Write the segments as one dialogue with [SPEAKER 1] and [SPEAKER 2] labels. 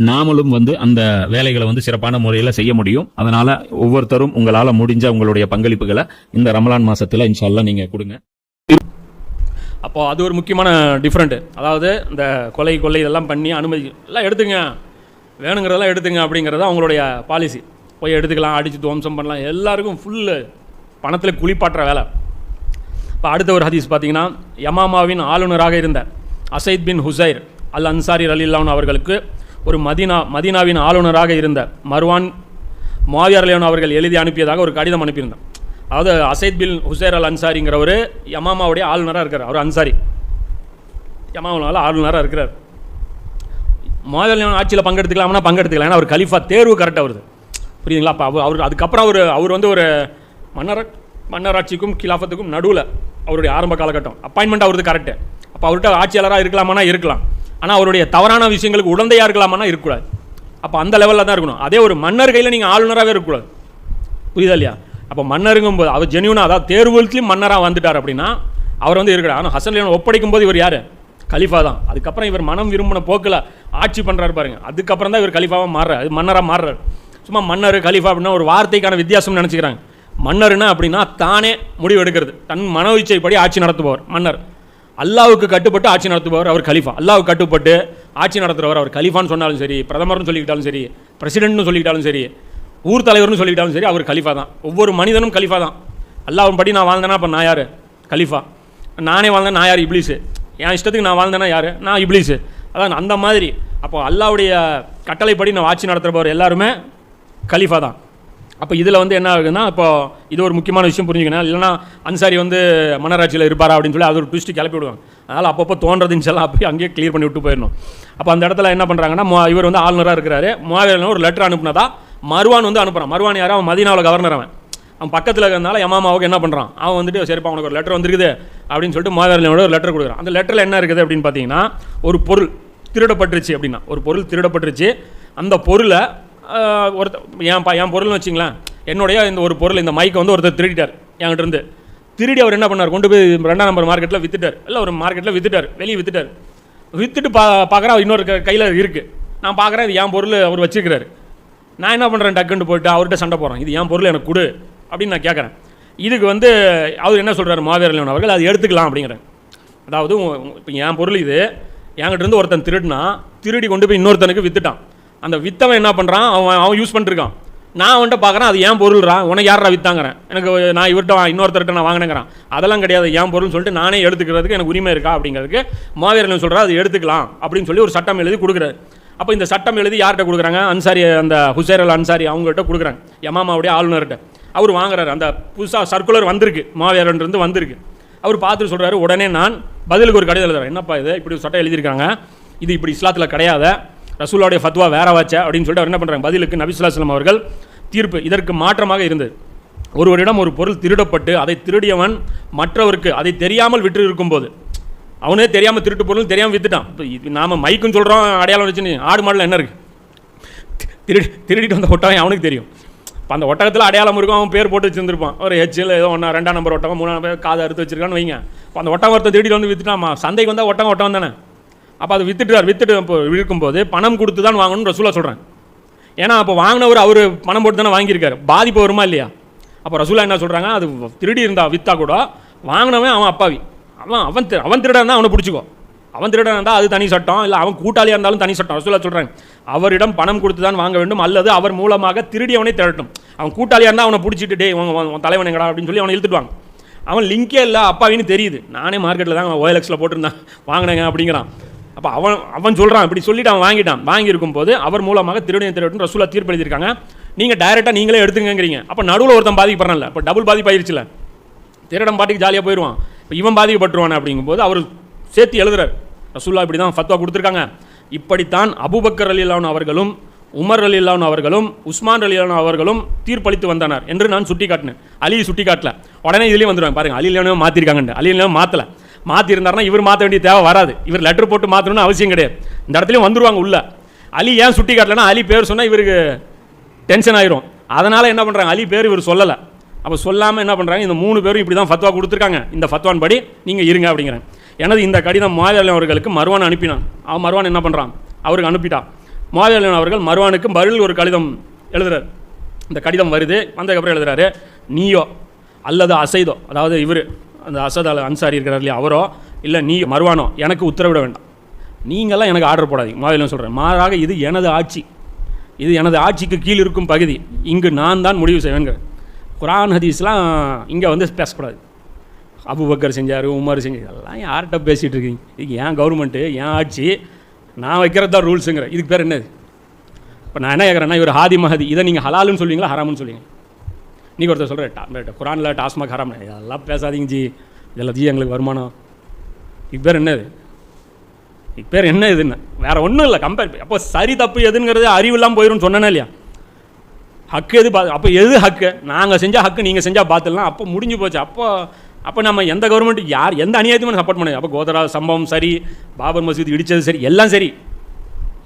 [SPEAKER 1] நாமளும் வந்து அந்த வேலைகளை வந்து சிறப்பான முறையில் செய்ய முடியும். அதனால ஒவ்வொருத்தரும் உங்களால் முடிஞ்ச உங்களுடைய பங்களிப்புகளை இந்த ரமலான் மாசத்துல இன்ஷால்லா நீங்க கொடுங்க.
[SPEAKER 2] அப்போ அது ஒரு முக்கியமான டிஃப்ரெண்ட்டு அதாவது இந்த கொலை கொள்ளை இதெல்லாம் பண்ணி அனுமதி எல்லாம் எடுத்துங்க. வேணுங்கிறதெல்லாம் எடுத்துங்க அப்படிங்கிறது அவங்களுடைய பாலிசி போய் எடுத்துக்கலாம் அடித்து துவம்சம் பண்ணலாம். எல்லாருக்கும் ஃபுல்லு பணத்தில் குளிப்பாட்டுற வேலை. இப்போ அடுத்த ஒரு ஹதீஸ் பார்த்தீங்கன்னா யமாமாவின் ஆளுநராக இருந்த அசைத் பின் ஹுசைர் அல் அன்சாரி ரலில்லான் அவர்களுக்கு ஒரு மதீனா மதீனாவின் ஆளுநராக இருந்த மர்வான் மாவியார் அலியான் அவர்கள் எழுதி அனுப்பியதாக ஒரு கடிதம் அனுப்பியிருந்தான். அதாவது அசைத் பில் ஹுசைர் அல் அன்சாரிங்கிறவர் யமாமாவுடைய ஆளுநராக இருக்கிறார். அவர் அன்சாரி. யமாமாவில் ஆளுநராக இருக்கிறார். மாவியார் ஆட்சியில் பங்கெடுத்துக்கலாம்னா பங்கெடுத்துக்கலாம். ஏன்னா அவர் கலிஃபா தேர்வு கரெக்டாக வருது. புரியுதுங்களா? அப்போ அவர் அவர் அதுக்கப்புறம் அவர் அவர் வந்து ஒரு மன்னர் மன்னராட்சிக்கும் கிலாஃபத்துக்கும் நடுவில் அவருடைய ஆரம்ப காலகட்டம். அப்பாயின்மெண்ட் அவரது கரெக்டு அப்போ அவர்கிட்ட ஆட்சியாளராக இருக்கலாமானா இருக்கலாம். ஆனால் அவருடைய தவறான விஷயங்களுக்கு உடந்தையாக இருக்கலாமானா இருக்கக்கூடாது. அப்போ அந்த லெவலில் தான் இருக்கணும். அதே ஒரு மன்னர் கையில் நீங்கள் ஆளுநராகவே இருக்கக்கூடாது. புரியுதா இல்லையா? அப்போ மன்னருங்கும் போது அவர் ஜெனியூனா அதாவது தேர்வுலையும் மன்னராக வந்துட்டார் அப்படின்னா அவர் வந்து இருக்கிறார். ஆனால் ஹசன்லியன் ஒப்படைக்கும் போது இவர் யார்? கலிஃபா தான். அதுக்கப்புறம் இவர் மனம் விரும்பின போக்கில் ஆட்சி பண்ணுறாரு பாருங்க. அதுக்கப்புறம் தான் இவர் கலிஃபாவாக மாறுறாரு. மன்னராக மாறுறாரு. சும்மா மன்னர் கலிஃபா அப்படின்னா ஒரு வார்த்தைக்கான வித்தியாசம் நினச்சிக்கிறாங்க. மன்னர்னா அப்படின்னா தானே முடிவு எடுக்கிறது. தன் மன இச்சைப்படி ஆட்சி நடத்துபவர் மன்னர். அல்லாவுக்கு கட்டுப்பட்டு ஆட்சி நடத்துபவர் அவர் கலிஃபா. அல்லாவுக்கு கட்டுப்பட்டு ஆட்சி நடத்துகிறவர் அவர் கலிஃபான்னு சொன்னாலும் சரி பிரதமர்னு சொல்லிக்கிட்டாலும் சரி பிரசிடென்ட்னு சொல்லிக்கிட்டாலும் சரி ஊர் தலைவர்னு சொல்லிக்கிட்டாலும் சரி அவர் கலிஃபா தான். ஒவ்வொரு மனிதனும் கலிஃபா தான். அல்லாஹ்வின் படி நான் வாழ்ந்தேன்னா அப்போ நான் யார்? கலிஃபா. நானே வாழ்ந்தேன் நான் யார்? இப்ளீஸு. என் இஷ்டத்துக்கு நான் வாழ்ந்தேன்னா யார்? நான் இப்ளீஸு. அதான் அந்த மாதிரி. அப்போ அல்லாவுடைய கட்டளைப்படி நான் ஆட்சி நடத்துகிறவர் எல்லாருமே கலிஃபா தான். அப்போ இதில் வந்து என்ன ஆகுதுன்னா இப்போ இது ஒரு முக்கியமான விஷயம் புரிஞ்சுக்கணும். இல்லைன்னா அன்சாரி வந்து மன்னராட்சியில் இருப்பாரா அப்படின்னு சொல்லி அது ஒரு ட்விஸ்ட்டு கிளப்பி விடுவாங்க. அதனால் அப்பப்போ தோன்றதுன்னு சொல்லலாம் அப்படியே அங்கேயே க்ளியர் பண்ணி விட்டு போயிடணும். அப்போ அந்த இடத்துல என்ன பண்ணுறாங்கன்னா இவர் வந்து ஆளுநராக இருக்கிறாரு. முவாவியர் ஒரு லெட்டர் அனுப்புனதா மருவான் வந்து அனுப்புகிறான் மருவான் யாரும் அவன் மதினாவில் கவர்னர் அவன். அவன் பக்கத்தில் இருக்கிறதுனால எமாமாவுக்கு என்ன பண்ணுறான் அவன் வந்துட்டு சரிப்பா அவனுக்கு ஒரு லெட்டர் வந்திருக்குது அப்படின்னு சொல்லிட்டு முவாவியர் ஒரு லெட்டர் கொடுக்குறான். அந்த லெட்டரில் என்ன இருக்குது அப்படின்னு பார்த்தீங்கன்னா ஒரு பொருள் திருடப்பட்டுருச்சு அப்படின்னா. ஒரு பொருள் திருடப்பட்டுருச்சு. அந்த பொருளை ஒருத்த என் பா என் பொருள்னு வச்சிங்களேன். என்னுடைய இந்த ஒரு பொருள் இந்த மைக்கை வந்து ஒருத்தர் திருடிட்டார் என்கிட்ட இருந்து. திருடி அவர் என்ன பண்ணார்? கொண்டு போய் ரெண்டாம் நம்பர் மார்க்கெட்டில் வித்துட்டார். இல்லை ஒரு மார்க்கெட்டில் வித்துட்டார். வெளியே வித்துட்டார். வித்துட்டு பா பார்க்குறா இன்னொரு கையில் இருக்குது நான் பார்க்குறேன் இது என் பொருள் அவர் வச்சிருக்கிறாரு. நான் என்ன பண்ணுறேன் டக்குன்னு போயிட்டு அவர்கிட்ட சண்டை போகிறேன் இது என் பொருள் எனக்கு கொடு அப்படின்னு நான் கேட்குறேன் இதுக்கு வந்து அவர் என்ன சொல்கிறார் மாவீரன் அவர்கள்? அது எடுத்துக்கலாம் அப்படிங்கிறேன் அதாவது இப்போ என் பொருள் இது. என்கிட்ட இருந்து ஒருத்தன் திருடினா திருடி கொண்டு போய் இன்னொருத்தனுக்கு வித்துட்டான். அந்த வித்தவன் என்ன பண்ணுறான் அவன் அவன் யூஸ் பண்ணிருக்கான். நான் அவன்கிட்ட பார்க்குறேன் அது ஏன் பொருள்ரா உனக்கு யாரா வித்தாங்கிறேன்? எனக்கு நான் இவர்கிட்ட இன்னொருத்தர்கிட்ட நான் வாங்கினேங்கிறான். அதெல்லாம் கிடையாது ஏன் பொருள்னு சொல்லிட்டு நானே எடுத்துக்கிறதுக்கு எனக்கு உரிமை இருக்கா அப்படிங்கிறதுக்கு மாவீரன் சொல்கிறா அது எடுத்துக்கலாம் அப்படின்னு சொல்லி ஒரு சட்டம் எழுதி கொடுக்குறாரு. அப்போ இந்த சட்டம் எழுதி யார்கிட்ட கொடுக்குறாங்க? அன்சாரி அந்த ஹுசேர் அல் அன்சாரி அவங்ககிட்ட கொடுக்குறாங்க. யமாமாவுடைய ஆளுநர்கிட்ட. அவர் வாங்குறாரு. அந்த புதுசாக சர்க்குலர் வந்திருக்கு. மாவீரன்றது வந்திருக்கு. அவர் பார்த்துட்டு சொல்கிறாரு உடனே நான் பதிலுக்கு ஒரு கடிதம் எழுதுறேன். என்னப்பா இது? இப்படி ஒரு சட்டம் எழுதியிருக்காங்க. இது இப்படி இஸ்லாத்தில் கிடையாத. ரசூலாவுடைய ஃபத்வா வேற வச்ச அப்படின்னு சொல்லிட்டு அவர் என்ன பண்ணுறாங்க பதிலுக்கு நபிசுல்லாஸ்லம் அவர்கள் தீர்ப்பு. இதற்கு மாற்றமாக இருந்தது. ஒருவரிடம் ஒரு பொருள் திருடப்பட்டு அதை திருடியவன் மற்றவருக்கு அதை தெரியாமல் விட்டு இருக்கும்போது அவனே தெரியாமல் திருட்டு பொருள் தெரியாமல் வித்துட்டான். இப்போ நாம மைக்குன்னு சொல்கிறோம் அடையாளம் வச்சுன்னு ஆடு மாடல என்ன இருக்குது திருடி திருடிட்டு வந்த ஒட்டகம் அவனுக்கு தெரியும். இப்போ அந்த ஒட்டகத்தில் அடையாளம் இருக்கும் அவன் பேர் போட்டு வச்சிருந்துருப்பான். ஒரு ஹெச்சில் ஏதோ ஒன்றா ரெண்டாம் நம்பர் ஒட்டகம் மூணாம் நம்பர் காதை அறுத்து வச்சிருக்கான்னு வைங்க. இப்போ அந்த ஒட்டகம் ஒருத்தன் திருடிட்டு வந்து விற்றுட்டான் சந்தைக்கு வந்தால் ஒட்டகம் ஒட்டகம் தானே? அப்போ அதை வித்துட்டார் வித்துட்டு இப்போ இருக்கும்போது பணம் கொடுத்து தான் வாங்கணும்னு ரசூலா சொல்கிறேன் ஏன்னா அப்போ வாங்கினவர் அவர் பணம் போட்டு தானே வாங்கியிருக்காரு. பாதிப்பு வருமா இல்லையா? அப்போ ரசூலா என்ன சொல்கிறாங்க அது திருடி இருந்தா வித்தா கூட வாங்கினவன் அவன் அப்பாவி. அவன் அவன் திரு- அவன் திருடன் இருந்தால் அவனை பிடிச்சிக்கோ. அவன் திருடன் இருந்தால் அது தனி சட்டம் இல்லை அவன் கூட்டாளியாக இருந்தாலும் தனி சட்டம். ரசூலா சொல்கிறாங்க அவரிடம் பணம் கொடுத்து தான் வாங்க வேண்டும் அல்லது அவர் மூலமாக திருடியவனை திரட்டும் அவன் கூட்டாளியாக இருந்தால் அவனை பிடிச்சிட்டு டே உன் தலைவன் எங்கடா? அப்படின்னு சொல்லி அவனை இழுத்துட்டு அவன் லிங்கே இல்லை அப்பாவின்னு தெரியுது. நானே மார்க்கெட்டில் தான் ஓஎல்எக்ஸில் போட்டிருந்தேன். வாங்கினேங்க அப்படிங்கிறான். அப்போ அவன் அவன் சொல்கிறான் இப்படி சொல்லிட்டு அவன் வாங்கிட்டான். வாங்கியிருக்கும் போது அவர் மூலமாக திருடன் திருடன் ரசூலா தீர்ப்பு எழுதியிருக்காங்க. நீங்கள் டைரெக்டாக நீங்களே எடுத்துங்கங்கிறீங்க அப்போ நடுவில் ஒருத்தன் பாதிக்கப்படுறான்ல. இப்போ டபுள் பாதிப்பாயிருச்சுல திருடன் பாட்டுக்கு ஜாலியாக போயிடுவான் இப்போ இவன் பாதிக்கப்பட்டுருவான் அப்படிங்கும்போது அவர் சேர்த்து எழுதுறார். ரசூல்லா இப்படி தான் ஃபத்வா கொடுத்துருக்காங்க. இப்படித்தான் அபூபக்கர் அலிலான் அவர்களும் உமர் அலிலான் அவர்களும் உஸ்மான் அலிலான் அவர்களும் தீர்ப்பளித்து வந்தனர் என்று நான் சுட்டி காட்டினேன் அலி சுட்டி காட்டல உடனே இதுலேயும் வந்துடுவாங்க பாருங்க அலிலானே மாற்றிருக்காங்க அலிலான மாற்றலை மாற்றிருந்தாருன்னா இவர் மாற்ற வேண்டிய தேவை வராது. இவர் லெட்டர் போட்டு மாற்றணும்னு அவசியம் கிடையாது. இந்த இடத்துலையும் வந்துடுவாங்க உள்ள. அலி ஏன் சுட்டி காட்டலன்னா அலி பேர் சொன்னால் இவருக்கு டென்ஷன் ஆயிரும். அதனால் என்ன பண்ணுறாங்க அலி பேர் இவர் சொல்லலை. அப்போ சொல்லாமல் என்ன பண்ணுறாங்க இந்த மூணு பேரும் இப்படி தான் ஃபத்வா கொடுத்துருக்காங்க. இந்த ஃபத்வான் படி நீங்கள் இருங்க அப்படிங்கிறேன். எனது இந்த கடிதம் மாவியலன் அவர்களுக்கு மருவான் அனுப்பினான். அவன் மருவான் என்ன பண்ணுறான் அவருக்கு அனுப்பிட்டான். மாவியலன் அவர்கள் மருவானுக்கு பதில் ஒரு கடிதம் எழுதுறாரு. இந்த கடிதம் வருது. வந்ததுக்கப்புறம் எழுதுறாரு நீயோ அல்லது அசைதோ? அதாவது இவர் அந்த அசத் அல் அன்சாரி இருக்கிறார் இல்லையா அவரோ? இல்லை நீ மறுவானோ எனக்கு உத்தரவிட வேண்டாம். நீங்களாம் எனக்கு ஆர்டர் போடாதீங்க. மாவியலன் சொல்கிறேன் மாறாக இது எனது ஆட்சி. இது எனது ஆட்சிக்கு கீழ் இருக்கும் பகுதி. இங்கு நான் தான் முடிவு செய்வேங்க குரான் ஹதீஸ்லாம் இங்கே வந்து பேசக்கூடாது. அபுபக்கர் செஞ்சார் உமர் செஞ்சார் இதெல்லாம் யார்கிட்ட பேசிகிட்டு இருக்கீங்க? இது ஏன் கவர்மெண்ட்டு ஏன் ஆட்சி? நான் வைக்கிறது தான் ரூல்ஸுங்கிற இதுக்கு பேர் என்னது? இப்போ நான் என்ன கேட்குறேன்னா இவர் ஹாதி மஹதி. இதை நீங்கள் ஹலாலுன்னு சொல்லுவீங்களா ஹராமுன்னு சொல்லுவீங்க நீங்கள் ஒருத்தர் சொல்கிற குரானில் டாஸ்மாக் ஹராம் இதெல்லாம் பேசாதீங்க ஜி. இதெல்லாம் ஜி எங்களுக்கு வருமானம். இப்போ பேர் என்னது? இப்போ பேர் என்ன இதுன்னு? வேறு ஒன்றும் இல்லை கம்பேர் அப்போ சரி தப்பு எதுங்கிறது அறிவில்லாமல் போயிடும் சொன்னேனே இல்லையா? ஹக்கு எது பா அப்போ எது ஹக்கு? நாங்கள் செஞ்சால் ஹக்கு நீங்கள் செஞ்சால் பார்த்துடலாம் அப்போ முடிஞ்சு போச்சு. அப்போ அப்போ நம்ம எந்த கவர்மெண்ட் யார் எந்த அநியாயத்தையும் சப்போர்ட் பண்ணது அப்போ கோதரா சம்பவம் சரி பாபர் மசூதி இடித்தது சரி எல்லாம் சரி.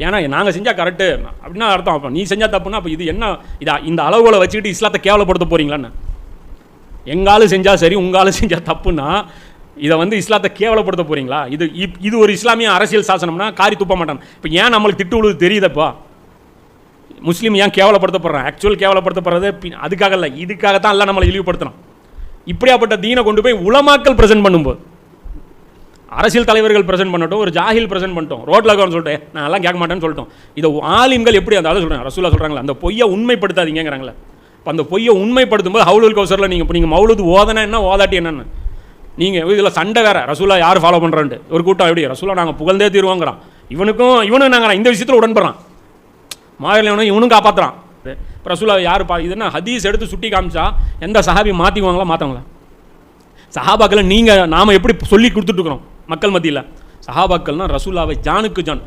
[SPEAKER 2] ஏன்னா நாங்கள் செஞ்சால் கரெக்டு அப்படின்னா அர்த்தம். அப்போ நீ செஞ்சால் தப்புன்னா அப்போ இது என்ன? இதா இந்த அளவுகளை வச்சுக்கிட்டு இஸ்லாத்தை கேவலப்படுத்த போகிறீங்களான்னு எங்காலும் செஞ்சால் சரி உங்காலும் செஞ்சால் தப்புன்னா இதை வந்து இஸ்லாத்தை கேவலப்படுத்த போகிறீங்களா இது இப்- இது ஒரு இஸ்லாமிய அரசியல் சாசனம்னா காரி துப்ப மாட்டான் இப்போ ஏன் நம்மளுக்கு திட்டு உழுது தெரியுதப்பா? முஸ்லீம் ஏன் கேவலப்படுத்தப்படுறான் ஆக்சுவல் கேவலப்படுத்தப்படுறது அதுக்காக இல்லை. இதுக்காகத்தான் எல்லாம் நம்மளை இழிவுபடுத்தணும் இப்படியாப்பட்ட தீனை கொண்டு போய் உலமாக்கல் ப்ரெசென்ட் பண்ணும்போது அரசியல் தலைவர்கள் பிரசன்ட் பண்ணட்டும் ஒரு ஜாஹில் பிரசன்ட் பண்ணிட்டோம். ரோட்டில் இருக்கவன் சொல்லிட்டு நான் எல்லாம் கேட்க மாட்டேன்னு சொல்லிட்டோம். இதை ஆலிம்கள் எப்படி அந்த அதை சொல்கிறாங்க ரசூலா சொல்கிறாங்களா அந்த பொய்யை உண்மைப்படுத்தாதீங்கிறாங்களே இப்போ அந்த பொய்யை உண்மைப்படுத்தும் போது ஹவுலுல் கௌசரில் நீங்கள் இப்போ நீங்கள் மௌலுது ஓதனா என்ன ஓதாட்டி என்னன்னு? நீங்கள் இதில் சண்டை வேற. ரசூலா யார் ஃபாலோ பண்ணுறான்ட்டு ஒரு கூட்டம் எப்படி? ரசூலா நாங்கள் புகழ்ந்தே தீர்வோங்கிறான். இவனுக்கும் இவனும் நாங்கள் இந்த விஷயத்தில் உடன்படுறான். மாவிலவனும் இவனும் காப்பாற்றுறான் இப்போ ரசூலா யார் பா இது என்ன ஹதீஸ் எடுத்து சுட்டி காமிச்சா எந்த சஹாபி மாற்றிக்குவாங்களா மாற்றவங்களா சஹாபாக்களை நீங்கள் நாம் எப்படி சொல்லி கொடுத்துட்ருக்குறோம் மக்கள் மத்தியில். சஹாபாக்கள்னால் ரசூலாவை ஜானுக்கு ஜான்.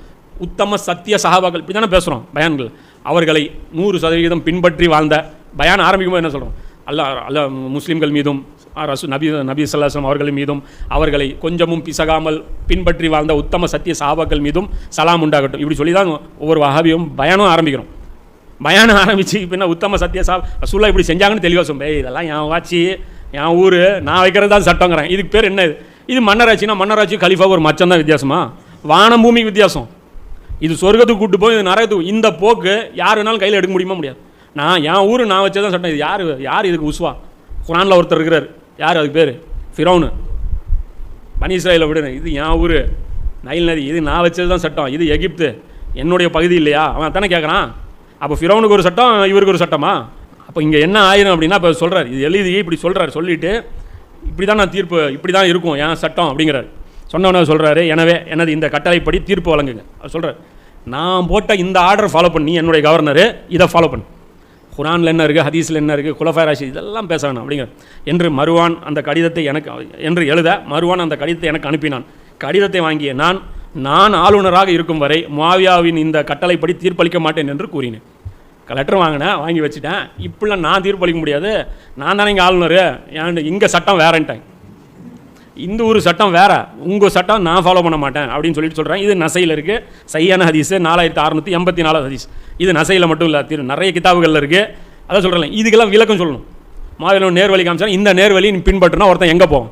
[SPEAKER 2] உத்தம சத்திய சஹாபாக்கள். இப்படி தானே பேசுகிறோம் பயான்கள். அவர்களை நூறு சதவீதம் பின்பற்றி வாழ்ந்த பயான் ஆரம்பிக்கும்போது என்ன சொல்கிறோம் அல்லா அல்ல முஸ்லீம்கள் மீதும் ரசு நபி நபி சல்லாஸ்லாம் அவர்கள் மீதும் அவர்களை கொஞ்சமும் பிசகாமல் பின்பற்றி வாழ்ந்த உத்தம சத்திய சஹாபாக்கள் மீதும் சலாம் உண்டாகட்டும். இப்படி சொல்லி தான் ஒவ்வொரு வஹாபியும் பயானும் ஆரம்பிக்கிறோம். பயானம் ஆரம்பித்து பின்ன உத்தம சத்திய சா ரசூல்லா இப்படி செஞ்சாங்கன்னு தெளிவாக சொல்லுவேன் இதெல்லாம் என் வாட்சி என் ஊர் நான் வைக்கிறது தான் சட்டங்கிறேன். இதுக்கு பேர் என்ன இது? இது மன்னராட்சினா மன்னராட்சி கலிஃபா ஒரு மச்சம் தான் வித்தியாசமா? வானம் பூமிக்கு வித்தியாசம். இது சொர்க்கத்துக்கு கூட்டு போய் இது நரகத்துக்கு இந்த போக்கு யார் வேணாலும் கையில் எடுக்க முடியுமா முடியாது. நான் என் ஊர் நான் வச்சதான் சட்டம். இது யார் யார் இதுக்கு உஸ்வா? குரானில் ஒருத்தர் இருக்கிறார். யார் அதுக்கு பேர்? ஃபிரௌனு. பனி இஸ்ராயலை விடுங்க இது என் ஊர். நைல் நதி. இது நான் வச்சது தான் சட்டம். இது எகிப்து. என்னுடைய பகுதி இல்லையா? அவன் தானே கேட்குறான் அப்போ ஃபிரௌனுக்கு ஒரு சட்டம் இவருக்கு ஒரு சட்டமா? அப்போ இங்கே என்ன ஆயிரும் அப்படின்னா இப்போ சொல்கிறார் இது எழுதி இப்படி சொல்கிறார் சொல்லிவிட்டு இப்படி தான் நான் தீர்ப்பு இப்படி தான் இருக்கும் என் சட்டம் அப்படிங்கிறார். சொன்னவன சொல்கிறாரு எனவே எனது இந்த கட்டளைப்படி தீர்ப்பு வழங்குங்க. அவர் சொல்கிறார் நான் போட்ட இந்த ஆர்டர் ஃபாலோ பண்ணி என்னுடைய கவர்னரு இதை ஃபாலோ பண்ணு. குரானில் என்ன இருக்குது ஹதீஸில் என்ன இருக்குது குலஃபாய் ராஷி இதெல்லாம் பேச வேணாம் அப்படிங்கிற என்று மருவான் அந்த கடிதத்தை எனக்கு என்று எழுத மருவான் அந்த கடிதத்தை எனக்கு அனுப்பினான். கடிதத்தை வாங்கிய நான் நான் ஆளுநராக இருக்கும் வரை மாவியாவின் இந்த கட்டளைப்படி தீர்ப்பளிக்க மாட்டேன் என்று கூறினேன். லெட்டர் வாங்கினேன் வாங்கி வச்சுட்டேன். இப்படிலாம் நான் தீர்ப்பளிக்க முடியாது. நான் தானே இங்கே ஆளுநர். ஏன் இங்கே சட்டம் வேறன்ட்டேன். இந்த ஒரு சட்டம் வேறு. உங்கள் சட்டம் நான் ஃபாலோ பண்ண மாட்டேன் அப்படின்னு சொல்லிட்டு சொல்கிறேன் இது நசையில் இருக்குது சையான ஹதீஸ். நாலாயிரத்தி அறுநூற்றி எண்பத்தி நாலாவது ஹதீஸ். இது நசையில் மட்டும் இல்லை திரு நிறைய கிதாபுகளில் இருக்குது அதான் சொல்கிறேன் இதுக்கெல்லாம் விளக்கம் சொல்லணும். மாவீரன் நேர்வழி காமிச்சா இந்த நேர்வழி நீ பின்பற்றினா ஒருத்தன் எங்கே போகும்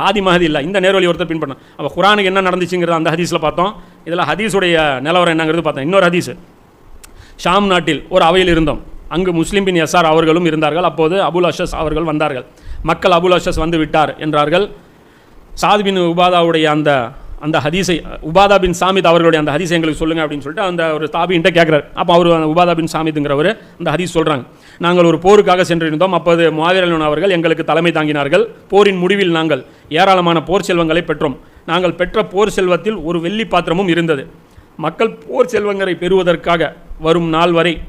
[SPEAKER 2] ஹாதி மஹதி இல்லை இந்த நேர்வழி ஒருத்தர் பின்பற்றணும். அப்போ குரானுக்கு என்ன நடந்துச்சுங்கிறது அந்த ஹதீஸில் பார்த்தோம். இதில் ஹதீஸுடைய நிலவரம் என்னங்கிறது பார்த்தோம். இன்னொரு ஹதீஸ். ஷாம் நாட்டில் ஒரு அவையில் இருந்தோம். அங்கு முஸ்லிம் பின் எஸ்ஆர் அவர்களும் இருந்தார்கள். அப்போது அபுல் அஷஸ் அவர்கள் வந்தார்கள். மக்கள் அபுல் அஷஸ் வந்து விட்டார் என்றார்கள். சாத் பின் உபாதாவுடைய அந்த அந்த ஹதீஸை உபாதா பின் சாமித் அவர்களுடைய அந்த ஹதீஸை எங்களுக்கு சொல்லுங்கள் அப்படின்னு சொல்லிட்டு அந்த ஒரு தாபின்ட்ட கேட்குறாரு அப்போ அவர் அந்த உபாதா பின் சாமித்ங்கிறவர் அந்த ஹதீஸ் சொல்கிறாங்க நாங்கள் ஒரு போருக்காக சென்றிருந்தோம். அப்போது மாவீரன் அவர்கள் எங்களுக்கு தலைமை தாங்கினார்கள். போரின் முடிவில் நாங்கள் ஏராளமான போர் செல்வங்களை பெற்றோம். நாங்கள் பெற்ற போர் செல்வத்தில் ஒரு வெள்ளி பாத்திரமும் இருந்தது. மக்கள் போர் செல்வங்களை பெறுவதற்காக வரும் நாள் வரை.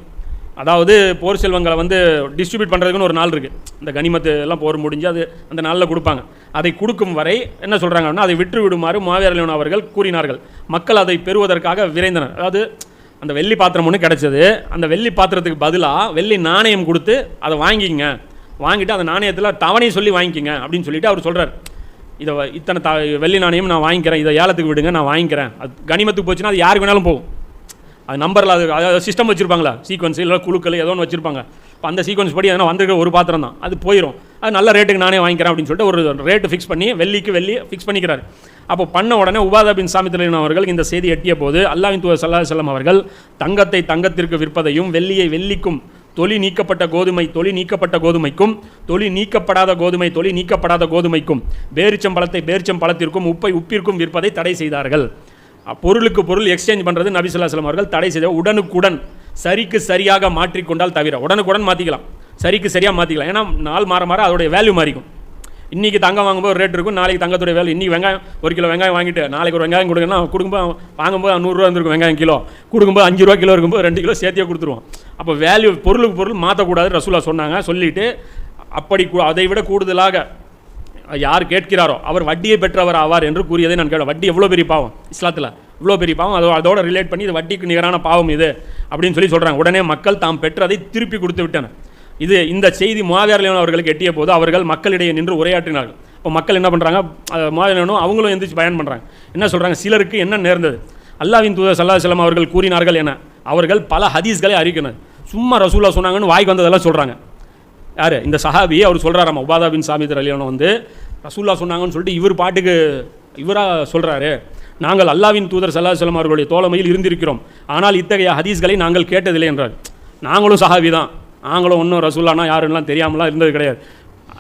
[SPEAKER 2] அதாவது போர் செல்வங்களை வந்து டிஸ்ட்ரிபியூட் பண்ணுறதுக்குன்னு ஒரு நாள் இருக்குது இந்த கனிமத்து எல்லாம் போர் முடிஞ்சு அது அந்த நாளில் கொடுப்பாங்க. அதை கொடுக்கும் வரை என்ன சொல்கிறாங்க அப்படின்னா அதை விற்று விடுமாறு மாவீரன் அவர்கள் கூறினார்கள். மக்கள் அதை பெறுவதற்காக விரைந்தனர். அதாவது அந்த வெள்ளி பாத்திரம் ஒன்று கிடைச்சது. அந்த வெள்ளி பாத்திரத்துக்கு பதிலாக வெள்ளி நாணயம் கொடுத்து அதை வாங்கிக்கங்க. வாங்கிட்டு அந்த நாணயத்தில் தவணையை சொல்லி வாங்கிக்கங்க அப்படின்னு சொல்லிட்டு அவர் சொல்கிறார் இதை வ- இத்தனை த வெள்ளி நாணயம் நான் வாங்கிக்கிறேன். இதை ஏலத்துக்கு விடுங்க நான் வாங்கிக்கிறேன். அது கனிமத்துக்கு போச்சுன்னா அது யாருக்கு வேணாலும் போகும். அது நம்பரில் அது அதாவது சிஸ்டம் வச்சுருப்பாங்களா சீக்வன்ஸ் இல்லை குழுக்கள் ஏதோ ஒன்று வச்சுருப்பாங்க. இப்போ அந்த சீக்வன்ஸ் படி எதனா வந்திருக்க ஒரு பாத்திரம் தான். அது போயிடும் அது நல்ல ரேட்டுக்கு நானே வாங்கிக்கிறேன் அப்படின்னு சொல்லிட்டு ஒரு ரேட்டு ஃபிக்ஸ் பண்ணி வெள்ளிக்கு வெள்ளி ஃபிக்ஸ் பண்ணிக்கிறாரு. அப்போ பண்ண உடனே உபாதா பின் சாமித்திரன் அவர்கள் இந்த செய்தி எட்டிய போது அல்லாவின் துவ சல்லா செல்லம் அவர்கள் தங்கத்தை தங்கத்திற்கு விற்பதையும் வெள்ளியை வெள்ளிக்கும் தொலி நீக்கப்பட்ட கோதுமை தொலி நீக்கப்பட்ட கோதுமைக்கும் தொலி நீக்கப்படாத கோதுமை தொலி நீக்கப்படாத கோதுமைக்கும் பேரிச்சம்பழத்தை பேரிச்சம்பழத்திற்கும் உப்பை உப்பிற்கும் விற்பதை தடை செய்தார்கள். பொருளுக்கு பொருள் எக்ஸ்சேஞ்ச் பண்ணுறது நபி அவர்கள் தடை செய்த உடனுக்குடன் சரிக்கு சரியாக மாற்றிக்கொண்டால் தவிர உடனுக்குடன் மாற்றிக்கலாம் சரிக்கு சரியாக மாற்றிக்கலாம் ஏன்னா நாள் மாற மாற அதோடைய வேல்யூ மாறிக்கும். இன்றைக்கி தங்கம் வாங்கும்போது ரேட் இருக்கும் நாளைக்கு தங்கத்துடைய வேலை இன்றைக்கி வெங்காயம் ஒரு கிலோ வெங்காயம் வாங்கிட்டு நாளைக்கு ஒரு வெங்காயம் கொடுங்கன்னா கொடுக்கும்போது வாங்கும்போது நூறுரூவா இருந்திருக்கும் வெங்காயம் கிலோ. கொடுக்கும்போது அஞ்சு ரூபா கிலோ இருக்கும்போது ரெண்டு கிலோ சேர்த்தியே கொடுத்துருவோம் அப்போ வேல்யூ பொருளுக்கு பொருள் மாற்றக்கூடாது ரசூலா சொன்னாங்க. சொல்லிட்டு அப்படி கூ- அதை விட கூடுதலாக யார் கேட்கிறாரோ அவர் வட்டியை பெற்றவர் ஆவார் என்று கூறியதை நான் கேட்டேன் வட்டி எவ்வளோ பெரிய பாவம்? இஸ்லாத்தில். இவ்வளோ பெரிய பாவம்? அதோ அதோட ரிலேட் பண்ணி இது வட்டிக்கு நிகரான பாவம் இது அப்படின்னு சொல்லி சொல்கிறாங்க உடனே மக்கள் தாம் பெற்றதை திருப்பி கொடுத்து விட்டனர். இது இந்த செய்தி மாவியார் அவர்களுக்கு எட்டிய போது அவர்கள் மக்களிடையே நின்று உரையாற்றினார்கள். இப்போ மக்கள் என்ன பண்ணுறாங்க மாவியாரனும் அவங்களும் எந்திரிச்சு பயன் பண்ணுறாங்க என்ன சொல்கிறாங்க சிலருக்கு என்ன நேர்ந்தது? அல்லாவின் தூதர் சல்லா செல்லம் அவர்கள் கூறினார்கள் என. அவர்கள் பல ஹதீஸ்களை அறிவிக்கணும் சும்மா ரசூலா சொன்னாங்கன்னு வாய்க்கு வந்ததெல்லாம் சொல்கிறாங்க யார்? இந்த சஹாபி அவர் சொல்கிறாராம் உபாதா பின் சாமித் அலியானோ வந்து ரசூல்லா சொன்னாங்கன்னு சொல்லிட்டு இவர் பாட்டுக்கு இவராக சொல்கிறாரு நாங்கள் அல்லாவின் தூதர் சல்லா செல்லம் அவர்களுடைய தோழமையில் இருந்திருக்கிறோம். ஆனால் இத்தகைய ஹதீஸ்களை நாங்கள் கேட்டதில்லை என்றார். நாங்களும் சஹாபி தான். நாங்களும் ஒன்றும் ரசூல்லானா யாருன்னெலாம் தெரியாமலாம் இருந்தது கிடையாது.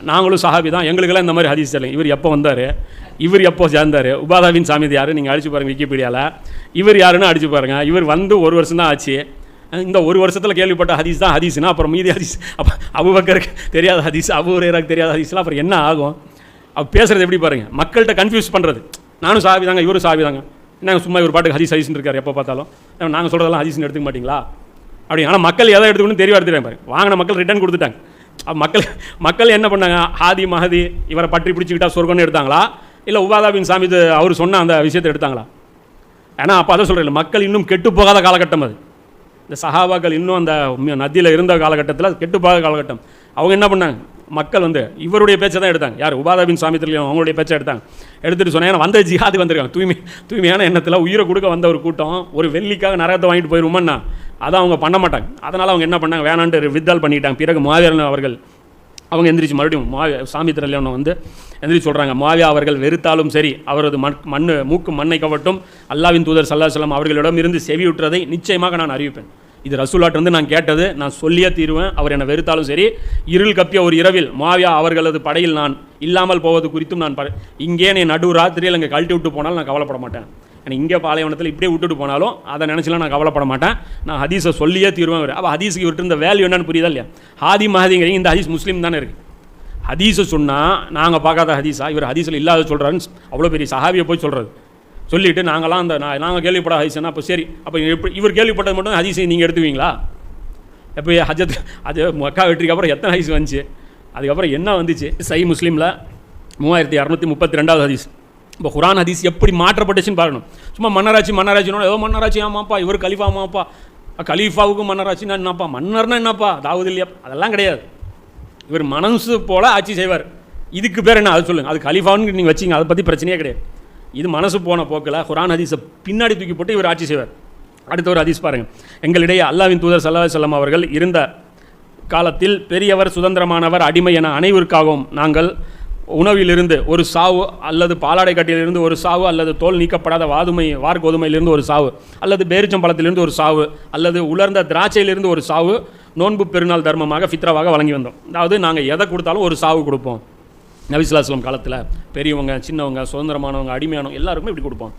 [SPEAKER 2] நாங்களும் சஹாபி தான். எங்களுக்கெல்லாம் இந்த மாதிரி ஹதீஸ் தெரியல. இவர் எப்போ வந்தார்? இவர் எப்போ சேர்ந்தார்? உபாதாவின் சாமி யார்? நீங்கள் அடிச்சு பாருங்கள் விக்கிபீடியாவில் இவர் யாருன்னு அடிச்சு பாருங்கள் இவர் வந்து ஒரு வருஷம் தான் ஆச்சு. இந்த ஒரு வருஷத்தில் கேள்விப்பட்ட ஹதீஸ் தான் ஹதீஸ்னா அப்புறம் மீதி ஹதீஸ் அப்போ அபுபக்கருக்கு தெரியாத ஹதீஸ் அபு ஹுரைராக்கு தெரியாத ஹதீஸ்லாம் அப்புறம் என்ன ஆகும்? அப்போ பேசுகிறது எப்படி பாருங்கள் மக்கள்கிட்ட கன்ஃபியூஸ் பண்ணுறது நானும் சாவி தாங்க இவரும் சாவி தாங்க. நாங்கள் சும்மா இவர் பாட்டுக்கு ஹதீஸ் ஹதீஸ்னு இருக்கார் எப்போ பார்த்தாலும்? நாங்கள் சொல்கிறதெல்லாம் ஹதீஸ்னு எடுத்துக்க மாட்டிங்களா? அப்படி ஆனால் மக்கள் எதை எடுத்துக்கணும்னு தெரிய எடுத்துட்டாங்க பாருங்க. வாங்கின மக்கள் ரிட்டர்ன் கொடுத்துட்டாங்க. அப்போ மக்கள் மக்கள் என்ன பண்ணாங்க? ஹாதி மஹதி இவரை பற்றி பிடிச்சிக்கிட்டா சொர்க்கம்னு எடுத்தாங்களா? இல்லை உபாதாபின் சாமி அவர் சொன்ன அந்த விஷயத்தை எடுத்தாங்களா? ஏன்னா அப்போ அதை சொல்கிறேன் மக்கள் இன்னும் கெட்டு போகாத காலகட்டம் அது. இந்த சஹாபாக்கள் இன்னும் அந்த நதியில் இருந்த காலகட்டத்தில் அது கெட்டு போகாத காலகட்டம். அவங்க என்ன பண்ணாங்க? மக்கள் வந்து இவருடைய பேச்சை தான் எடுத்தாங்க. யார்? உபாதாபின் சாமித்திலையும் அவங்களுடைய பேச்சை எடுத்தாங்க. எடுத்துகிட்டு சொன்னாங்க வந்த ஜிஹாது வந்திருக்காங்க. தூய்மை தூய்மையான எண்ணத்தில் உயிரை கொடுக்க வந்த ஒரு கூட்டம். ஒரு வெள்ளிக்காக நரகத்தை வாங்கிட்டு போயிருவோம்னா அதை அவங்க பண்ண மாட்டாங்க. அதனால் அவங்க என்ன பண்ணாங்க? வேணான்ட்டு வித்தால் பண்ணிட்டாங்க. பிறகு மாவீரன் அவர்கள் அவங்க எந்திரிச்சு மறுபடியும் மாவி சாமி திரளியவனை வந்து எந்திரிச்சு சொல்கிறாங்க மாவியா அவர்கள் வெறுத்தாலும் சரி அவரது மண் மண் மூக்கு மண்ணை கவட்டும். அல்லாவின் தூதர் சல்லா செல்லம் அவர்களிடம் இருந்து செவியுற்றதை நிச்சயமாக நான் அறிவிப்பேன். இது ரசூலாட் வந்து நான் கேட்டது நான் சொல்லியே தீருவேன். அவர் என்னை வெறுத்தாலும் சரி இருள் கப்பிய ஒரு இரவில் மாவியா அவர்களது படையில் நான் இல்லாமல் போவது குறித்தும் நான் ப- இங்கே நீ நடு ராத்திரியில் அங்கே கழட்டி விட்டு போனாலும் நான் கவலைப்பட மாட்டேன். எனக்கு இங்கே பாலைவனத்தில் இப்படியே விட்டுட்டு போனாலும் அதை நினச்சிலாம் நான் கவலைப்பட மாட்டேன். நான் ஹதீஸை சொல்லியே தீருவேன் அப்போ ஹதீஸுக்கு விட்டு இந்த வேல்யூ என்னன்னு புரியுதா இல்லையா? ஹாதி மஹதிங்கிறீங்க இந்த ஹதீஸ் முஸ்லீம் தானே இருக்குது ஹதீஸை சொன்னால் நாங்கள் பார்க்காத ஹதீஸா? இவர் ஹதீஸில் இல்லாத சொல்கிறாருன்னு அவ்வளோ பெரிய சஹாபியை போய் சொல்கிறது சொல்லிவிட்டு நாங்களாம் அந்த நான் நாங்கள் கேள்விப்பட ஹதீஸ்னா அப்போ சரி. அப்போ எப்படி இவர் கேள்விப்பட்டது மட்டும் ஹதீஸை நீங்கள் எடுத்துவீங்களா? எப்போ ஹஜத் அது மக்கா வெற்றிக்கு அப்புறம் எத்தனை ஹதீஸ் வந்துச்சு? அதுக்கப்புறம் என்ன வந்துச்சு? சை முஸ்லீமில் மூவாயிரத்தி இரநூத்தி முப்பத்தி ரெண்டாவது ஹதீஸ். இப்போ குரான் ஹதீஸ் எப்படி மாற்றப்பட்டுச்சுன்னு பார்க்கணும் சும்மா மன்னராட்சி மன்னராட்சினோட ஏதோ மன்னராட்சி ஆமாப்பா இவர் கலீஃபா ஆமாப்பா. கலீஃபாவுக்கும் மன்னராட்சின்னா என்னப்பா மன்னர்னா என்னப்பா? தாவது இல்லையா? அதெல்லாம் கிடையாது. இவர் மனசு போல ஆட்சி செய்வார். இதுக்கு பேர் என்ன? அது சொல்லுங்கள் அது கலீஃபான்னு நீங்கள் வச்சிங்க அதை பற்றி பிரச்சனையே கிடையாது. இது மனசு போன போக்கில் குரான் ஹதீஸை பின்னாடி தூக்கி போட்டு இவர் ஆட்சி செய்வார். அடுத்த ஒரு ஹதீஸ் பாருங்கள் எங்களிடையே அல்லாவின் தூதர் சல்லா செல்லம் அவர்கள் இருந்த காலத்தில் பெரியவர் சுதந்திரமானவர் அடிமை என அனைவருக்காகவும் நாங்கள் உணவிலிருந்து ஒரு சாவு அல்லது பாலாடை கட்டியிலிருந்து ஒரு சாவு அல்லது தோல் நீக்கப்படாத வாதுமை வார்கோதுமையிலிருந்து ஒரு சாவு அல்லது பேரிச்சம்பழத்திலிருந்து ஒரு சாவு அல்லது உலர்ந்த திராட்சையிலிருந்து ஒரு சாவு நோன்பு பெருநாள் தர்மமாக ஃபித்ராவாக வழங்கி வந்தோம். அதாவது நாங்கள் எதை கொடுத்தாலும் ஒரு சாவு கொடுப்போம். நபிசுலாஸ்லம் காலத்தில் பெரியவங்க சின்னவங்க சுதந்திரமானவங்க அடிமையானவங்க எல்லாருக்குமே இப்படி கொடுப்போம்.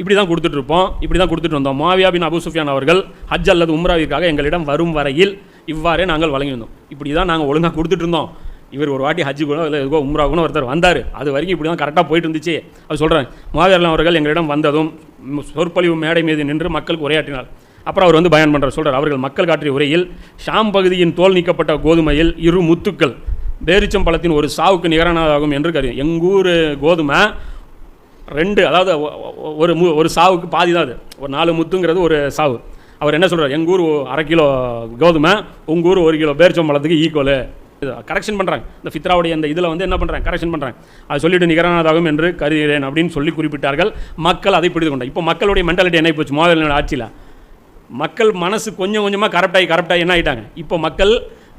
[SPEAKER 2] இப்படி தான் கொடுத்துட்டு இருப்போம். இப்படி தான் கொடுத்துட்டு வந்தோம். மாவியா பின் அபு சுஃபியான் அவர்கள் ஹஜ் அல்லது உம்ராவிற்காக எங்களிடம் வரும் வரையில் இவ்வாறே நாங்கள் வழங்கி வந்தோம். இப்படி தான் நாங்கள் ஒழுங்காக கொடுத்துட்டு இருந்தோம். இவர் ஒரு வாட்டி ஹஜ்ஜு கூட இல்லை எதுக்கோ உம்ராவுக்குன்னு ஒருத்தர் வந்தார். அது வரைக்கும் இப்படி தான் கரெக்டாக போயிட்டு இருந்துச்சு அது சொல்கிறாங்க மாவியர்லாம் அவர்கள் எங்களிடம் வந்ததும் சொற்பொழிவு மேடை மீது நின்று மக்களுக்கு உரையாற்றினார். அப்புறம் அவர் வந்து பயன் பண்ணுறார் சொல்கிறார் அவர்கள் மக்கள் காற்றிய உரையில் ஷாம் பகுதியின் தோல் நீக்கப்பட்ட கோதுமையில் இரு முத்துக்கள் பேரிச்சம் பழத்தின் ஒரு சாவுக்கு நிகரானதாகும் என்று கருது எங்கூர் கோதுமை ரெண்டு அதாவது ஒரு மு ஒரு சாவுக்கு பாதி தான் அது. ஒரு நாலு முத்துங்கிறது ஒரு சாவு. அவர் என்ன சொல்கிறார் எங்கள் ஊர் அரை கிலோ கோதுமை உங்கள் ஊர் ஒரு கிலோ பேரிச்சம்பழத்துக்கு ஈக்குவலு இது கரெக்ஷன் பண்ணுறாங்க இந்த ஃபித்ராவுடைய இந்த இதில் வந்து என்ன பண்ணுறாங்க கரெக்ஷன் பண்ணுறாங்க அதை சொல்லிட்டு நிகரானதாகும் என்று கருதுகிறேன் அப்படின்னு சொல்லி குறிப்பிட்டார்கள். மக்கள் அதை பிடித்து கொண்டாங்க. இப்போ மக்களுடைய மென்டாலிட்டி என்ன போச்சு மோதல் ஆட்சியில். மக்கள் மனசு கொஞ்சம் கொஞ்சமாக கரெக்டாகி கரெக்டாக என்ன ஆகிட்டாங்க இப்போ மக்கள்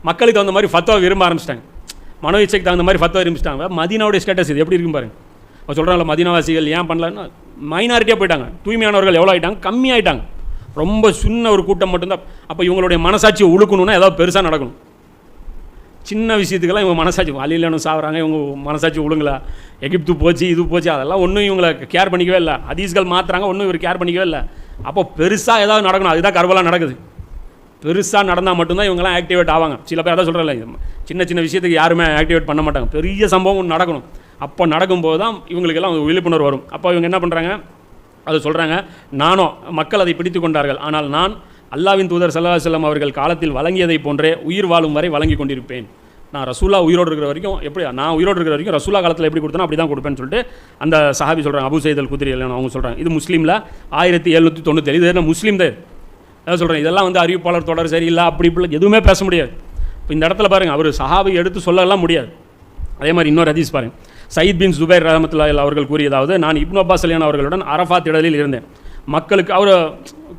[SPEAKER 2] மக்களுக்கு தகுந்த மாதிரி ஃபத்வா விரும்ப ஆரம்பிச்சிட்டாங்க. மனோ இச்சைக்கு தகுந்த மாதிரி ஃபத்வா விரும்பிச்சிட்டாங்க. மதினாவுடைய ஸ்டேட்டஸ் இது எப்படி இருக்கும் பாருங்க. அவன் சொல்கிறாங்கள மதீனாவாசிகள் ஏன் பண்ணலன்னா மைனாரிட்டியாக போயிட்டாங்க. தூய்மையானவர்கள் எவ்வளோ ஆகிட்டாங்க கம்மி ஆயிட்டாங்க ரொம்ப சின்ன ஒரு கூட்டம் மட்டும்தான். அப்போ இவங்களுடைய மனசாட்சியை உழுக்கணும்னா ஏதாவது பெருசாக நடக்கணும். சின்ன விஷயத்துக்கெல்லாம் இவங்க மனசாட்சி வழியிலனும் சாவறாங்க இவங்க மனசாட்சி விழுங்களா எகிப்து போச்சு இது போச்சு அதெல்லாம் ஒன்றும் இவங்களை கேர் பண்ணிக்கவே இல்லை. அதீஸ்கள் மாற்றுறாங்க ஒன்றும் இவர் கேர் பண்ணிக்கவே இல்லை. அப்போ பெருசாக ஏதாவது நடக்கணும் அதுதான் கர்வலாக நடக்குது. பெருசாக நடந்தால் மட்டும்தான் இவங்கெல்லாம் ஆக்டிவேட் ஆவாங்க. சில பேர் அதான் சொல்கிறல சின்ன சின்ன விஷயத்துக்கு யாருமே ஆக்டிவேட் பண்ண மாட்டாங்க. பெரிய சம்பவம் நடக்கணும். அப்போ நடக்கும்போது தான் இவங்களுக்கெல்லாம் விழிப்புணர்வு வரும். அப்போ இவங்க என்ன பண்ணுறாங்க அதை சொல்கிறாங்க நானும் மக்கள் அதை பிடித்து கொண்டார்கள். ஆனால் நான் அல்லாவின் தூதர் சல்லா செல்லம் அவர்கள் காலத்தில் வழங்கியதை போன்றே உயிர் வாழும் வரை வழங்கி கொண்டிருப்பேன். நான் ரசூலா உயிரோடு இருக்கிற வரைக்கும் எப்படி நான் உயிரோடு இருக்கிற வரைக்கும் ரசூலா காலத்தில் எப்படி கொடுத்தனோ அப்படி தான் கொடுப்பேன்னு சொல்லிட்டு அந்த சஹாபி சொல்கிறாங்க அபு சைதல் குதிரி அவங்க சொல்கிறாங்க இது முஸ்லீமில் ஆயிரத்தி எழுநூற்றி தொண்ணூத்தேழு இது என்ன முஸ்லீம் தான்? அதான் சொல்கிறேன் இதெல்லாம் வந்து அறிவிப்பாளர் தொடர் சரியில்லை அப்படி இப்படி எதுவுமே பேச முடியாது. இப்போ இந்த இடத்துல பாருங்கள் அவர் சஹாபி எடுத்து சொல்லலாம் முடியாது. அதே மாதிரி இன்னொரு ஹதீஸ் பாருங்க. சயீத் பின் ஜுபைர் ரஹமத்துல்லாஹி அவர்கள் கூறியதாவது நான் இப்னு அப்பாஸ் அலியான் அவர்களுடன் அரஃபாத் திடலில் இருந்தேன். மக்களுக்கு அவர்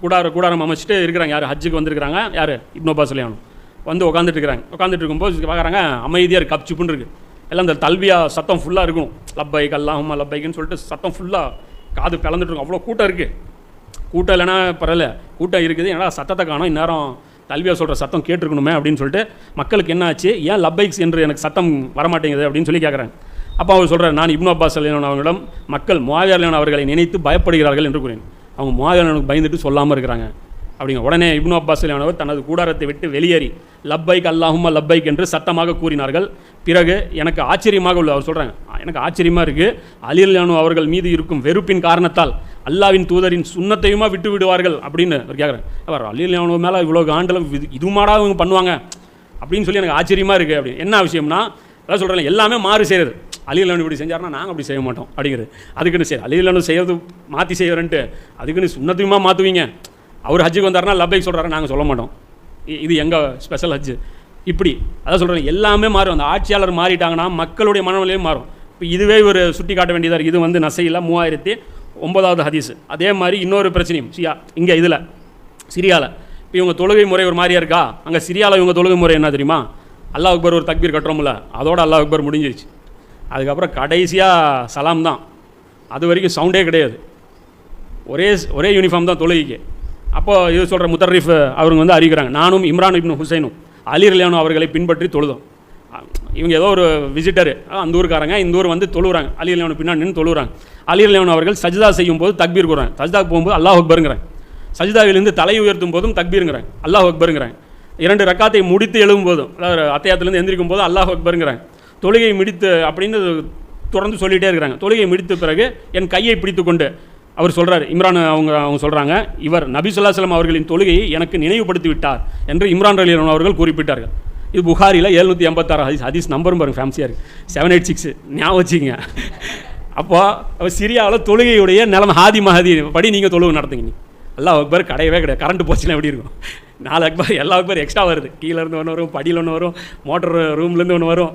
[SPEAKER 2] கூடார கூடாரம் அமைச்சிட்டு இருக்கிறாங்க. யார்? ஹஜ்ஜுக்கு வந்திருக்கிறாங்க. யார்? இப்னு அப்பாஸ் அலியானும் வந்து உட்காந்துட்டு இருக்கிறாங்க உட்காந்துட்டு இருக்கும்போது பார்க்குறாங்க அமைதியாக இருக்குது கப்சிப்புன்னு இருக்குது எல்லாம் இந்த தல்வியா சத்தம் ஃபுல்லாக இருக்கும். லப்பைக் அல்லாஹம்மா லப்பைக்குன்னு சொல்லிட்டு சத்தம் ஃபுல்லாக காது பிளந்துட்டு இருக்கும். அவ்வளோ கூட்டம் இருக்குது கூட்டம் இல்லைன்னா பரவாயில்ல. கூட்டம் இருக்குது ஏன்னா சத்தத்தை காணும்? இந்நேரம் தல்வியா சொல்கிற சத்தம் கேட்டிருக்கணுமே அப்படின்னு சொல்லிட்டு மக்களுக்கு என்ன ஆச்சு? ஏன் லப்பைக்ஸ் என்று எனக்கு சத்தம் வரமாட்டேங்குது அப்படின்னு சொல்லி கேட்குறாங்க அப்போ அவர் சொல்கிறார் நான் இப்னு அப்பாஸ் அலியான் அவர்களிடம் மக்கள் முவாவியர்லான் அவர்களை நினைத்து பயப்படுகிறார்கள் என்று கூறினேன் அவங்க முவாவியர்லானுக்கு பயந்துட்டு சொல்லாமல் இருக்கிறாங்க. அப்படிங்க. உடனே இப்னு அப்பாஸ் அலியானவர் தனது கூடாரத்தை விட்டு வெளியேறி லப்பைக் அல்லாஹும்ம லப்பைக் என்று சத்தமாக கூறினார்கள். பிறகு எனக்கு ஆச்சரியமாக உள்ள அவர் சொல்கிறாங்க எனக்கு ஆச்சரியமாக இருக்குது அலிலானு அவர்கள் மீது இருக்கும் வெறுப்பின் காரணத்தால் அல்லாவின் தூதரின் சுண்ணத்தையுமா விட்டு விடுவார்கள்? அப்படின்னு அவர் கேட்குறேன் அவர் அலிலானு மேலே இவ்வளோ காண்டலும் இது இதுமாடா இவங்க பண்ணுவாங்க அப்படின்னு சொல்லி எனக்கு ஆச்சரியமாக இருக்குது அப்படி என்ன விஷயம்னா அதான் சொல்கிறேன் எல்லாமே மாறு செய்கிறது அலிலானு இப்படி செஞ்சாருன்னா நாங்கள் அப்படி செய்ய மாட்டோம் அப்படிங்கிறது. அதுக்குன்னு சரி அலிலானு செய்யறது மாற்றி செய்யறேன்ட்டு அதுக்குன்னு சுண்ணத்தையுமா மாற்றுவீங்க அவர் ஹஜ்ஜுக்கு வந்தாருன்னா லப்பைக் சொல்கிறாரு நாங்கள் சொல்ல மாட்டோம். இ- இது எங்கள் ஸ்பெஷல் ஹஜ்ஜு. இப்படி அதான் சொல்கிறேன் எல்லாமே மாறும். அந்த ஆட்சியாளர் மாறிட்டாங்கன்னா மக்களுடைய மனநிலையும் மாறும். இப்போ இதுவே ஒரு சுட்டி காட்ட வேண்டியதாக இருக்குது இது வந்து நசையில் மூவாயிரத்தி ஒன்பதாவது ஹதீஸ். அதே மாதிரி இன்னொரு பிரச்சனையும். சியா இங்கே இதில் சிரியாவில் இப்போ இவங்க தொழுகை முறை ஒரு மாதிரியா இருக்கா? அங்கே சிரியாவில் இவங்க தொழுகை முறை என்ன தெரியுமா? அல்லாஹ் அக்பர் ஒரு தக்பீர் கட்டுறோம்ல அதோட அல்லாஹ் அக்பர் முடிஞ்சிருச்சு. அதுக்கப்புறம் கடைசியாக சலாம் தான். அது வரைக்கும் சவுண்டே கிடையாது. ஒரே ஒரே யூனிஃபார்ம் தான் தொழுகைக்கு. அப்போ இது சொல்கிற முத்தரீஃப் அவங்க வந்து அறிவிக்கிறாங்க. நானும் இம்ரான் இப்னு ஹுசைனும் அலி ரலியானு அவர்களை பின்பற்றி தொழுதோம். இவங்க ஏதோ ஒரு விசிட்டர். அந்த ஊருக்காரங்க இந்த ஊர் வந்து தொழுகிறாங்க அலி ரலியானு பின்னாடி நின்று தொழுகிறாங்க அலி ரலியானு அவர்கள் சஜிதா செய்யும் போது தக்பீர் கூறாங்க சஜிதா போகும்போது அல்லாஹ் அக்பருங்கிறாங்க. சஜிதாவிலிருந்து தலை உயர்த்தும் போதும் தக்பீருங்கிறாங்க. அல்லாஹ் அக்பருங்கிறாங்க. இரண்டு ரக்காத்தை முடித்து எழுவும் போதும் அதாவது அத்தையாத்திலேருந்து எந்திரிக்கும் போது அல்லாஹ் அக்பருங்கிறாங்க. தொழுகை முடித்து அப்படின்னு தொடர்ந்து சொல்லிகிட்டே இருக்கிறாங்க. தொழுகை முடித்த பிறகு என் கையை பிடித்து கொண்டு அவர் சொல்கிறார் இம்ரான் அவங்க அவங்க சொல்கிறாங்க இவர் நபி ஸல்லல்லாஹு அவர்களின் தொழுகையை எனக்கு நினைவுபடுத்தி விட்டார் என்று இம்ரான் அலி அவர்கள் குறிப்பிட்டார்கள். இது புகாரியில் எழுநூற்றி எண்பத்தாறு ஹதீஸ் ஹதீஸ் நம்பரும் பாருங்க ஃபேன்சியாக இருக்குது செவன் எயிட் சிக்ஸ் ஞாபகம் வச்சுங்க அப்போ அவர் சிரியாவில் தொழுகையுடைய நிலைமை ஹாதி மஹதி படி நீங்கள் தொழுவு நடத்துங்க நீ. அக்பர் கிடையவே கிடையாது. கரண்ட் போச்சுன்னா எப்படி இருக்கும்? நாலு அக்பர் எல்லா அக்பர் எக்ஸ்ட்ரா வருது. கீழே இருந்து ஒன்று வரும் படியில் ஒன்று வரும் மோட்டர் ரூம்லேருந்து ஒன்று வரும்.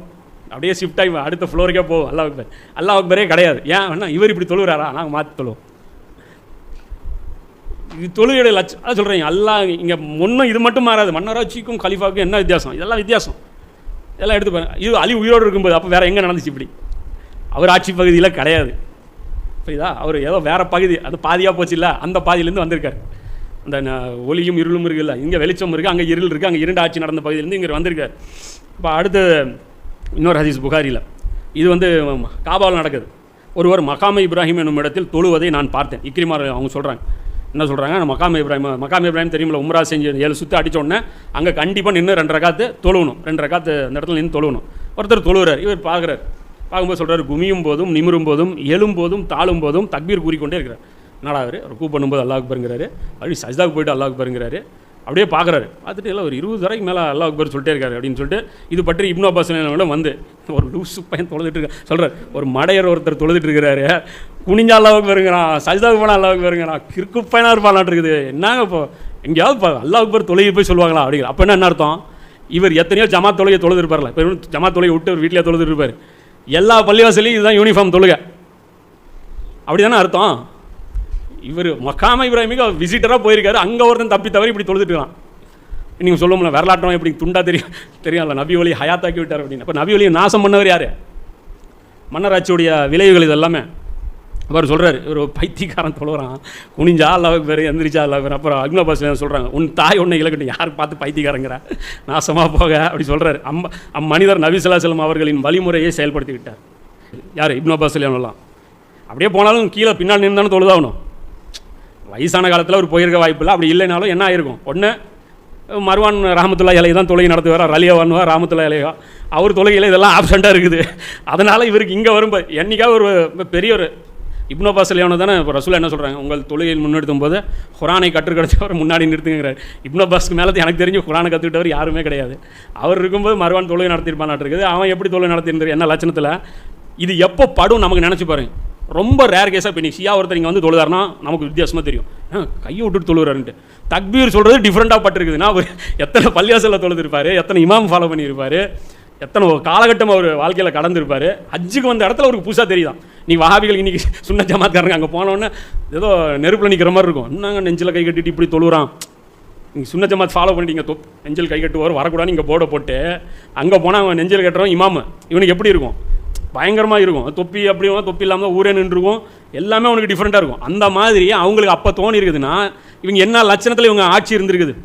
[SPEAKER 2] அப்படியே ஷிஃப்ட் ஆகி அடுத்த ஃப்ளோருக்கே போகும். அல்லாஹ் அக்பர். அல்லாஹ் அக்பரே கிடையாது. ஏன் வேணா இவர் இப்படி தொழுகிறாரா? நாங்கள் மாற்றி தொழுவோம். இது தொழுகையுடைய லட்சம் அதான் சொல்கிறேன் எல்லாம் இங்கே முன்னும் இது மட்டும் மாறாது. மன்னராட்சிக்கும் கலிஃபாவுக்கும் என்ன வித்தியாசம்? இதெல்லாம் வித்தியாசம். இதெல்லாம் எடுத்து பாருங்க. இது அலி உயிரோடு இருக்கும்போது அப்போ வேறு எங்கே நடந்துச்சு இப்படி? அவர் ஆட்சி பகுதியில் கிடையாது. புரியுதா? அவர் ஏதோ வேற பகுதி அது பாதியாக போச்சு இல்லை அந்த பாதியிலேருந்து வந்திருக்காரு. அந்த ந- ஒளியும் இருளும் இருக்குல்ல இங்கே வெளிச்சம் இருக்குது அங்கே இருள் இருக்குது அங்கே இரண்டு ஆட்சி நடந்த பகுதியிலேருந்து இங்கே வந்திருக்காரு. இப்போ அடுத்து இன்னொரு ஹதீஸ் புகாரியில். இது வந்து காபாவில் நடக்குது. ஒருவர் மகாம இப்ராஹிம் என்னும் இடத்தில் தொழுவதை நான் பார்த்தேன். இக்ரிமார் அவங்க சொல்கிறாங்க என்ன சொல்கிறாங்க மக்காம் இப்ராஹிம் மக்காம் இப்ராஹிம் தெரியுமில்ல உம்ரா செஞ்சு ஏழு சுற்றி அடித்தோடனே உடனே அங்கே கண்டிப்பாக நின்று ரெண்டரை காத்து தொழுவணும். ரெண்டரை காத்து அந்த இடத்துல நின்று தொழுவணும். ஒருத்தர் தொழுகிறார் இவர் பார்க்குறாரு. பார்க்கும்போது சொல்கிறார் குமியும் போதும் நிமிரும் போதும் எழும் போதும் தாழும் போதும் தக்பீர் கூறிக்கொண்டே இருக்கிறார். என்னடா அவர் அவர் கூ பண்ணும்போது அல்லாஹ் அப்படி சஜ்தாவுக்கு போயிட்டு அல்லாவுக்கு அக்பருங்கிறாரு. அப்படியே பார்க்குறாரு. பார்த்துட்டு எல்லாம் ஒரு இருபது வரைக்கும் மேலே அல்லாஹ் அக்பர் சொல்லிட்டே இருக்காரு அப்படின்னு சொல்லிட்டு இது பற்றி இப்னோ அப்பாஸ் கூட வந்து ஒரு லூசு பையன் தொழுதுட்டு இருக்க சொல்கிறார் ஒரு மடையர் ஒருத்தர் தொழுதுட்டு இருக்கிறாரு. குனிஞ்சா அல்லாவுக்கு வருங்கிறான் சஜிதாவுக்கு போனால் அல்லாவுக்கு வருங்கிறான் கிறுக்கு பையனாக இருப்பான் இருக்குது. என்னங்க இப்போ எங்கேயாவது இப்போ அல்லாஹ் அக்பர் தொழுகை போய் சொல்லுவாங்களா அப்படிங்கிற அப்போ என்ன அர்த்தம்? இவர் எத்தனையோ ஜமா தொழுகை தொழுது இருப்பார்ல இப்போ ஜமா ஜமாத் தொழுகை விட்டு வீட்டிலே தொழுது இருப்பார். எல்லா பள்ளிவாசலையும் இதுதான் யூனிஃபார்ம் தொழுகை. அப்படி தானே அர்த்தம்? இவர் மக்காம இப்ராஹிமிக்கு அவர் விசிட்டராக போயிருக்காரு. அங்கே ஒருத்தன் தப்பி தவறி இப்படி தொழுதுட்டு நீங்கள் நீங்கள் சொல்லுவோம்ல வரலாற்றம் இப்படி துண்டா தெரியும் தெரியும்ல நபி ஒலி ஹயாத்தாக்கி விட்டார் அப்படின்னு. அப்போ நபி ஒலியை நாசம் பண்ணவர் யார்? மன்னராட்சியுடைய விளைவுகள் இதெல்லாமே. அவர் சொல்கிறார் இவர் ஒரு பைத்தியக்காரன் தொழுகிறான் குனிஞ்சா அல்லாவுக்கு பேர் எந்திரிச்சா அல்லா பேர் அப்புறம் அக்னபாசில் சொல்கிறாங்க உன் தாய் உன்னை இழக்கட்டும். யார் பார்த்து பைத்தியக்காரங்கிற? நாசமாக போக. அப்படி சொல்கிறார் அம் அம்மனிதர் நபிசுல்லா செல்லம் அவர்களின் வழிமுறையை செயல்படுத்திக்கிட்டார் யார்? இப்னோ அப்பாஸ் அப்படியே போனாலும் கீழே பின்னால் நின்று தானே தொழுதாகணும். வயசான காலத்தில் அவர் போயிருக்க வாய்ப்பு இல்லை அப்படி இல்லைனாலும் என்ன ஆயிருக்கும்? ஒன்று மர்வான் ராமத்துல்லா இலையை தான் தொழுகை நடத்துவார்? ரலியவானுவா ராமத்துல்லா இலையா? அவர் தொழுகையில் இதெல்லாம் ஆப்சண்ட்டாக இருக்குது. அதனால் இவருக்கு இங்கே வரும்போது என்னைக்காவது ஒரு பெரிய ஒரு இப்னோ பாசலியானோ தானே இப்போ ரசூலா என்ன சொல்கிறாங்க உங்கள் தொழுகையில் முன்னெடுத்தும் போது குரானை கற்றுக்கிடச்சவர் முன்னாடி நிறுத்துங்கிறார் இப்னோ பாஸ்க்கு மேலே எனக்கு தெரிஞ்சு குரானை கற்றுக்கிட்டவர் யாருமே கிடையாது. அவர் இருக்கும்போது மருவான் தொழுகை நடத்திருப்பானாட்டு இருக்குது. அவன் எப்படி தொழுகை நடத்தியிருந்தார் என்ன லட்சணத்தில்? இது எப்போ படும்? நமக்கு நினச்சி பாருங்க. ரொம்ப ரேர் கேஸாக இப்போ நீ ஷியா ஒருத்தர் இங்கே வந்து தொழுதாருன்னா நமக்கு வித்தியாசமாக தெரியும். ஆ, கையை விட்டுட்டு தொழுகிறாருன்ட்டு. தக்பீர் சொல்கிறது டிஃப்ரெண்ட்டாக பட்டிருக்குதுன்னா அவர் எத்தனை பள்ளியாசலில் தொழுதுருப்பார் எத்தனை இமாம் ஃபாலோ பண்ணியிருப்பாரு எத்தனை ஒரு காலகட்டம் அவர் வாழ்க்கையில் கடந்திருப்பார் ஹஜ்ஜுக்கு வந்த இடத்துல அவருக்கு புதுசாக தெரியுதான். நீ வஹாபிகள் இன்னைக்கு சுன்ன ஜமாத்காரங்க அங்கே போனோன்னே ஏதோ நெருப்பில் நிற்கிற மாதிரி இருக்கும். என்னங்க நெஞ்சில் கை கட்டிட்டு இப்படி தொழுகிறான் நீங்கள் சுன்ன ஜமாத் ஃபாலோ பண்ணிட்டீங்க தொப் நெஞ்சில் கை கட்டுவார் வரக்கூடாது இங்கே போர்டை போட்டு அங்கே போனால் அவன் நெஞ்சில் கட்டுறவன் இமாமு. இவனுக்கு எப்படி இருக்கும்? பயங்கரமாக இருக்கும். தொப்பி அப்படியும் தொப்பி இல்லாமல் ஊரே நின்றுருக்கும். எல்லாமே அவனுக்கு டிஃப்ரெண்ட்டாக இருக்கும். அந்த மாதிரி அவங்களுக்கு அப்போ தோணி இருக்குதுன்னா இவங்க என்ன லட்சணத்தில் இவங்க ஆட்சி இருந்திருக்குது?